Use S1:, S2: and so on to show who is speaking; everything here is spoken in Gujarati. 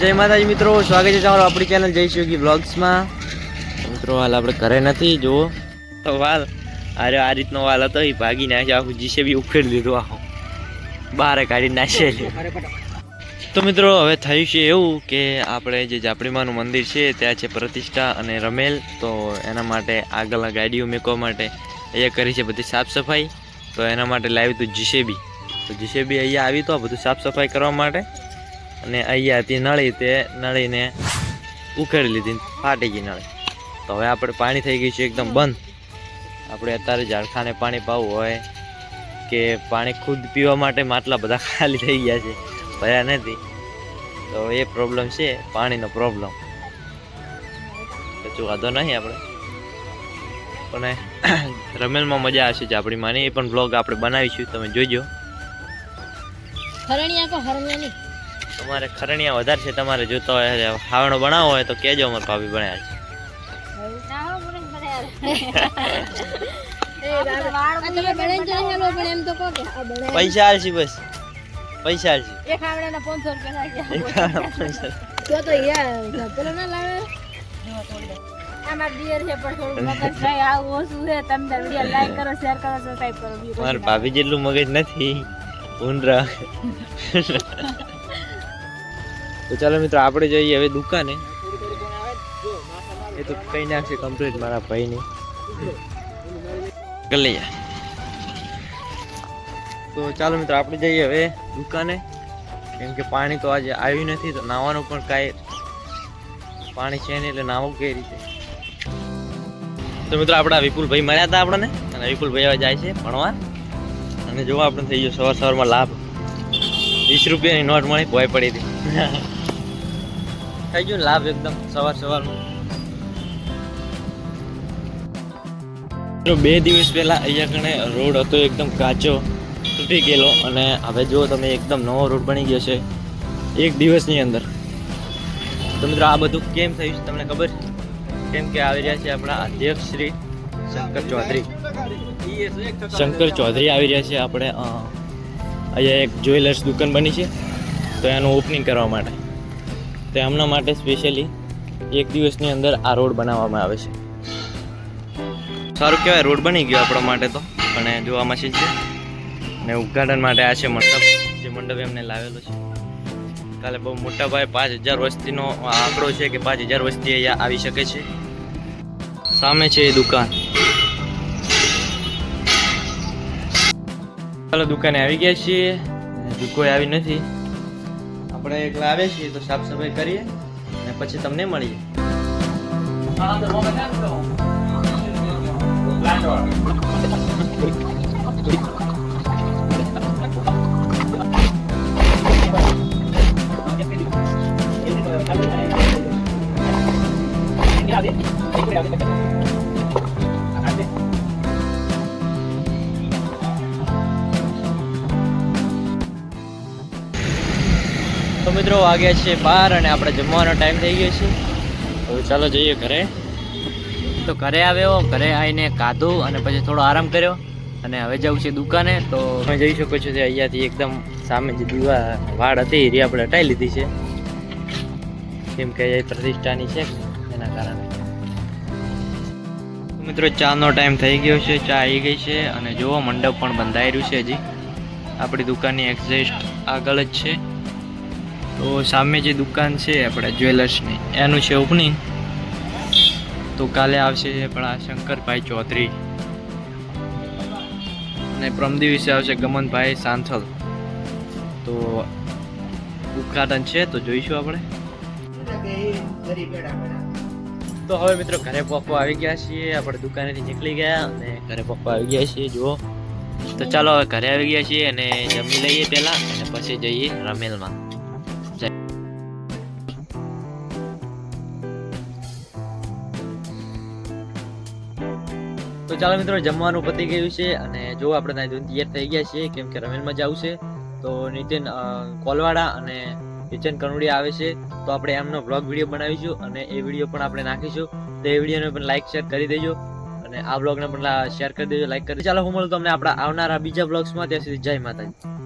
S1: જય માતાજી મિત્રો, સ્વાગત છે તમારું આપણી ચેનલ જય શિવગી બ્લોગ્સમાં મિત્રો, હાલ આપણે ઘરે નથી, જુઓ. તો વાલ, અરે આ રીતનો વાલ હતો, એ ભાગી નાખ્યો, આખું જીસે બી ઉખેડી લીધું આખો. બહાર કાઢી નાખે તો મિત્રો, હવે થયું છે એવું કે આપણે જે જાપડીમાનું મંદિર છે, ત્યાં છે પ્રતિષ્ઠા અને રમેલ. તો એના માટે આગળના ગાડીઓ મેકવા માટે અહીંયા કરી છે બધી સાફ સફાઈ. તો એના માટે લાવ્યું હતું જીસેબી તો જીસેબી અહીંયા આવી તો બધું સાફ સફાઈ કરવા માટે અને અહીંયા હતી નળી તે નળીને ઉખેડી લીધી, ફાટી ગઈ નળી. તો હવે આપણે પાણી થઈ ગયું છે એકદમ બંધ. આપણે અત્યારે ઝાડખાને પાણી પાવું હોય કે પાણી ખુદ પીવા માટે માટલા બધા ખાલી થઈ ગયા છે, ભર્યા નથી. તો એ પ્રોબ્લેમ છે, પાણીનો પ્રોબ્લેમ કચું વાંધો નહીં આપણે. પણ રમેલમાં મજા આવશે જ આપણી માની. એ પણ બ્લોગ આપણે બનાવીશું, તમે જોજો.
S2: હરણિયા કો હરણિયા
S1: તમારે ખરણિયા વધારે છે, તમારે જોતો હોય હાવણો બનાવવો હોય તો કેજો અમારે ભાભી બનાવ્યા છે. પૈસા આવશે બસ. પૈસા આવશે
S2: એક આવડાના 500 રૂપિયા લાગ્યા તો તો યાર પેલો ના લાવે મગજ આવું ઓછું
S1: ભાભી જેટલું મગજ નથી. ઊંડરા તો ચાલો મિત્રો, આપણે જઈએ હવે દુકાને. એ તો કઈ નાખશે કમ્પ્લીટ મારા ભાઈની. કરી તો ચાલો મિત્રો, આપણે જઈએ હવે દુકાને. કેમ કે પાણી તો આજે આવ્યું નથી, તો નાવાનું પણ કાંઈ પાણી છે નહીં, એટલે નાવું કઈ રીતે? તો મિત્રો, આપણા વિપુલભાઈ મળ્યા હતા આપણને, અને વિપુલભાઈ હવે જાય છે ભણવા. અને જો આપણે થઈ ગયો સવાર સવારમાં લાભ. વીસ રૂપિયાની નોટ મળી, ભોય પડી હતી. થઈ ગયું લાભ એકદમ સવાર સવારમાં બે દિવસ પહેલા અહીંયા કણે રોડ હતો એકદમ કાચો, તૂટી ગયેલો અને હવે જો તમે એકદમ નવો રોડ બની ગયો છે એક દિવસની અંદર. તો મિત્રો આ બધું કેમ થયું છે તમને ખબર? કેમ કે આવી રહ્યા છે આપણા અધ્યક્ષ શ્રી શંકર ચૌધરી. શંકર ચૌધરી આવી રહ્યા છે આપણે અહીંયા એક જ્વેલર્સ દુકાન બની છે. તો એનું ઓપનિંગ કરવા માટે. તો એમના માટે સ્પેશિયલી એક દિવસની અંદર આ રોડ બનાવવામાં આવે છે. સારું કહેવાય, રોડ બની ગયો આપણા માટે તો. પણ જોવા મશીન છે. અને ઉદઘાટન માટે આ છે મંડપ, જે મંડપ એમને લાવેલો છે. કાલે બહુ મોટા ભાઈ પાંચ હજાર વસ્તીનો આંકડો છે કે પાંચ હજાર વસ્તી અહીંયા આવી શકે છે. સામે છે એ દુકાન. ચાલો દુકાને આવી ગયા છીએ. કોઈ આવી નથી. આપણે એકલા આવે છીએ તો સાફ સફાઈ કરીએ અને પછી તમને મળીએ. તો મિત્રો વાગ્યા છે બાર અને આપણે જમવાનો ટાઈમ થઈ ગયો છે. તો ચાલો જઈએ ઘરે. તો ઘરે આવ્યો, ઘરે આવીને કાધું અને પછી થોડો આરામ કર્યો અને હવે જવું છે દુકાને. તો તમે જઈ શકો છો કે અહીંયાથી એકદમ સામે જે દીવા, વાડ હતી એ આપણે હટાવી લીધી છે. કેમ કે પ્રતિષ્ઠાની છે એના કારણે. મિત્રો ચાનો ટાઈમ થઈ ગયો છે, ચા આવી ગઈ છે અને જુઓ મંડપ પણ બંધાઈ છે હજી. આપણી દુકાનની એક્ઝેક્ટ આગળ જ છે. તો સામે જે દુકાન છે આપણે જ્વેલર્સની, એનું છે ઓપનિંગ. તો કાલે આવશે આપણા શંકરભાઈ ચૌધરી. અને પ્રમદી વિશે આવશે ગમનભાઈ સાંથલ. તો ઉદઘાટન છે, તો જોઈશું આપણે. તો હવે મિત્રો ઘરે પપ્પા આવી ગયા છીએ, આપણે દુકાનેથી નીકળી ગયા અને ઘરે પપ્પા આવી ગયા છીએ, જુઓ. તો ચાલો હવે ઘરે આવી ગયા છીએ અને જમી લઈએ પહેલાં અને પછી જઈએ રમેલમાં. તો ચાલો મિત્રો, જમવાનું પતી ગયું છે અને જો આપણે નાઈ ધોઈને તૈયાર થઈ ગયા છીએ, કેમ કે રમેલમાં જવું છે તો નીતિન કોલવાડા અને કિચન કનુડિયા આવે છે, તો આપણે એમનો બ્લોગ વીડિયો બનાવીશું અને એ વીડિયો પણ આપણે નાખીશું. તો એ વિડીયોને પણ લાઈક શેર કરી દેજો અને આ બ્લોગને પણ શેર કરી દેજો લાઈક કરી ચાલો હું મળું તમને આપણા આવનારા બીજા બ્લોગ્સમાં ત્યાં સુધી જય માતાજી.